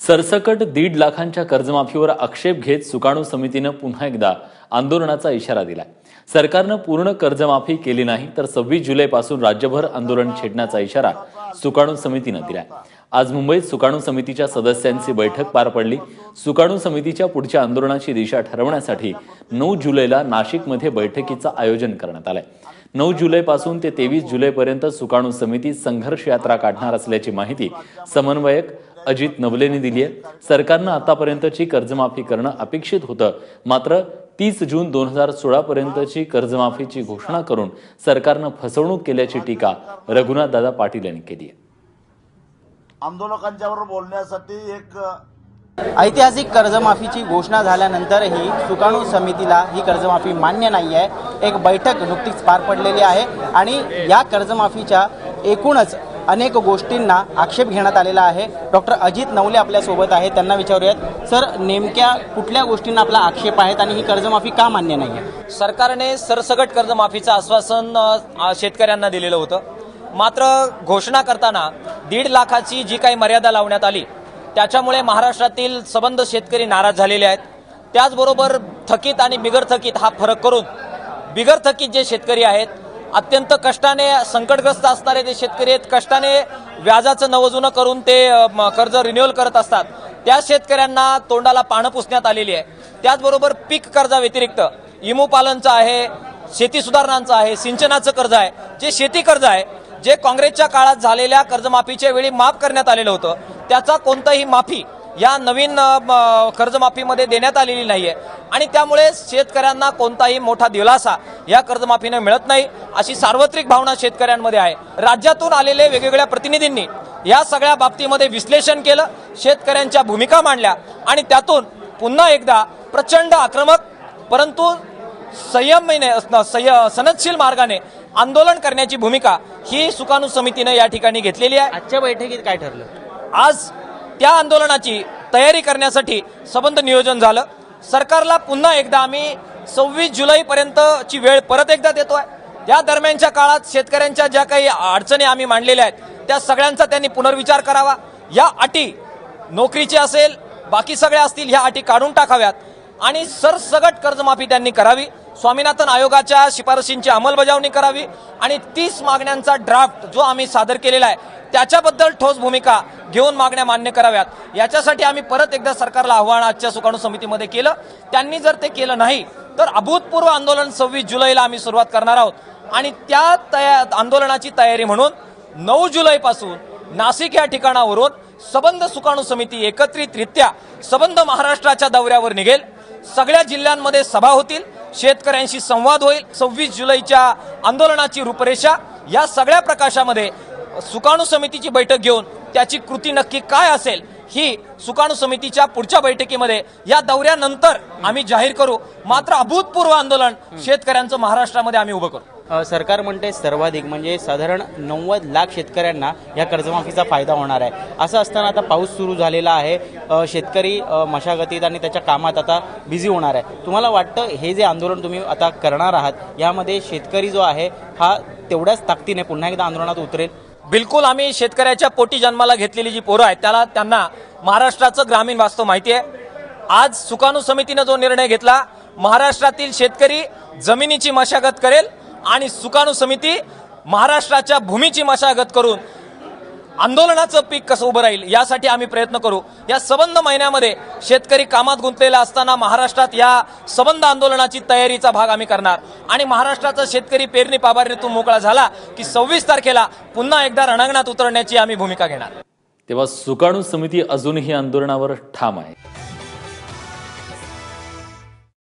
सरसकट दीड लाखांच्या कर्जमाफीवर आक्षेप घेत सुकाणू समितीनं पुन्हा एकदा आंदोलनाचा इशारा दिलाय. सरकारनं पूर्ण कर्जमाफी केली नाही तर सव्वीस जुलैपासून राज्यभर आंदोलन छेडण्याचा इशारा सुकाणू समितीनं दिलाय. आज मुंबईत सुकाणू समितीच्या सदस्यांची बैठक पार पडली. सुकाणू समितीच्या पुढच्या आंदोलनाची दिशा ठरवण्यासाठी नऊ जुलैला नाशिकमध्ये बैठकीचं आयोजन करण्यात आलंय. नऊ जुलैपासून ते तेवीस जुलैपर्यंत सुकाणू समिती संघर्ष यात्रा काढणार असल्याची माहिती समन्वयक अजित नवलेने दिली आहे. सरकारनं आतापर्यंतची कर्जमाफी करणं अपेक्षित होतं. मात्र तीस जून दोन हजार सोळा पर्यंतची कर्जमाफीची घोषणा करून सरकारनं फसवणूक केल्याची टीका रघुनाथदादा पाटील यांनी केली आहे. आंदोलकांच्यावर बोलण्यासाठी एक ऐतिहासिक कर्जमाफीची घोषणा झाल्यानंतरही सुकाणू समितीला ही कर्जमाफी मान्य नाही आहे. एक बैठक नुकतीच पार पडलेली आहे आणि या कर्जमाफीच्या एकूणच अनेक गोष्टींना आक्षेप घेण्यात आलेला आहे. डॉक्टर अजित नवले आपल्यासोबत आहे त्यांना विचारूयात. सर नेमक्या कुठल्या गोष्टींना आपला आक्षेप आहेत आणि ही कर्जमाफी का मान्य नाही आहे सरकारने सरसकट कर्जमाफीचं आश्वासन शेतकऱ्यांना दिलेलं होतं. मात्र घोषणा करताना दीड लाखाची जी काही मर्यादा लावण्यात आली त्याच्यामुळे महाराष्ट्रातील सबंध शेतकरी नाराज झालेले आहेत. त्याचबरोबर थकीत आणि बिगर थकीत हा फरक करून बिगर थकीत जे शेतकरी आहेत अत्यंत कष्टाने संकटग्रस्त असणारे जे शेतकरी आहेत कष्टाने व्याजाचं नवजुनं करून ते म, कर्ज रिन्युअल करत असतात. त्या शेतकऱ्यांना तोंडाला पानं पुसण्यात आलेली आहे. त्याचबरोबर पीक कर्जाव्यतिरिक्त इमू पालनचं आहे शेती सुधारणांचं आहे सिंचनाचं कर्ज आहे. जे शेती कर्ज आहे जे काँग्रेसच्या काळात झालेल्या कर्जमाफीच्या वेळी माफ करण्यात आलेलं होतं त्याचा कोणताही माफी या नवीन कर्जमाफीमध्ये देण्यात आलेली नाहीये. आणि त्यामुळे शेतकऱ्यांना कोणताही मोठा दिलासा या कर्जमाफीने मिळत नाही अशी सार्वत्रिक भावना शेतकऱ्यांमध्ये आहे. राज्यातून आलेले वेगवेगळ्या प्रतिनिधींनी या सगळ्या बाबतीमध्ये विश्लेषण केलं शेतकऱ्यांच्या भूमिका मांडल्या आणि त्यातून पुन्हा एकदा प्रचंड आक्रमक परंतु संयमने संय- सनदशील मार्गाने आंदोलन करण्याची भूमिका ही सुकाणू समितीनं या ठिकाणी घेतलेली आहे. आजच्या बैठकीत काय ठरलं? आज त्या आंदोलनाची तयारी करण्यासाठी सबंध नियोजन झालं. सरकारला पुन्हा एकदा आम्ही सव्वीस जुलैपर्यंतची वेळ परत एकदा देतो आहे या दरम्यानच्या काळात शेतकऱ्यांच्या ज्या काही अडचणी आम्ही मांडलेल्या आहेत त्या सगळ्यांचा त्यांनी पुनर्विचार करावा. या अटी नोकरीची असेल बाकी सगळ्या असतील ह्या अटी काढून टाकाव्यात. आणि सरसगट कर्जमाफी त्यांनी करावी. स्वामीनाथन आयोगाच्या शिफारशींची अंमलबजावणी करावी आणि तीस मागण्यांचा ड्राफ्ट जो आम्ही सादर केलेला आहे त्याच्याबद्दल ठोस भूमिका घेऊन मागण्या मान्य कराव्यात. याच्यासाठी आम्ही परत एकदा सरकारला आव्हान आजच्या सुकाणू समितीमध्ये केलं. त्यांनी जर ते केलं नाही तर अभूतपूर्व आंदोलन सव्वीस जुलैला आम्ही सुरुवात करणार आहोत. आणि त्या तया आंदोलनाची तयारी म्हणून नऊ जुलैपासून नाशिक या ठिकाणावरून सबंध सुकाणू समिती एकत्रितरित्या सबंध महाराष्ट्राच्या दौऱ्यावर निघेल. सगळ्या जिल्ह्यांमध्ये सभा होतील. शेतकऱ्यांशी संवाद होईल. सव्वीस जुलैच्या आंदोलनाची रूपरेषा या सगळ्या प्रकाशामध्ये सुकाणू समितीची बैठक घेऊन त्याची कृती नक्की काय असेल ही सुकाणू समितीच्या पुढच्या बैठकीमध्ये या दौऱ्यानंतर आम्ही जाहीर करू. मात्र अभूतपूर्व आंदोलन शेतकऱ्यांचं महाराष्ट्रामध्ये आम्ही उभं करू. सरकार म्हणते सर्वाधिक म्हणजे साधारण नव्वद लाख शेतकऱ्यांना या कर्जमाफीचा फायदा होणार आहे. असं असताना आता पाऊस सुरू झालेला आहे. शेतकरी मशागतीत आणि त्याच्या कामात आता बिझी होणार आहे. तुम्हाला वाटतं हे जे आंदोलन तुम्ही आता करणार आहात यामध्ये शेतकरी जो आहे हा तेवढ्याच ताकदीने पुन्हा एकदा आंदोलनात उतरेल? बिलकुल आम्ही शेतकऱ्याच्या पोटी जन्माला घेतलेली जी पोरं आहेत त्याला त्यांना महाराष्ट्राचं ग्रामीण वास्तव माहिती आहे. आज सुकाणू समितीनं जो निर्णय घेतला महाराष्ट्रातील शेतकरी जमिनीची मशागत करेल आणि सुकाणू समिती महाराष्ट्राच्या भूमीची मशागत करून आंदोलनाचं पीक कसं उभं राहील यासाठी आम्ही प्रयत्न करू. या सबंध महिन्यामध्ये शेतकरी कामात गुंतलेला असताना महाराष्ट्रात या सबंध आंदोलनाची तयारीचा भाग आम्ही करणार. आणि महाराष्ट्राचा शेतकरी पेरणी पाभारणीतून मोकळा झाला की सव्वीस तारखेला पुन्हा एकदा रणांगणात उतरण्याची आम्ही भूमिका घेणार. तेव्हा सुकाणू समिती अजूनही आंदोलनावर ठाम आहे.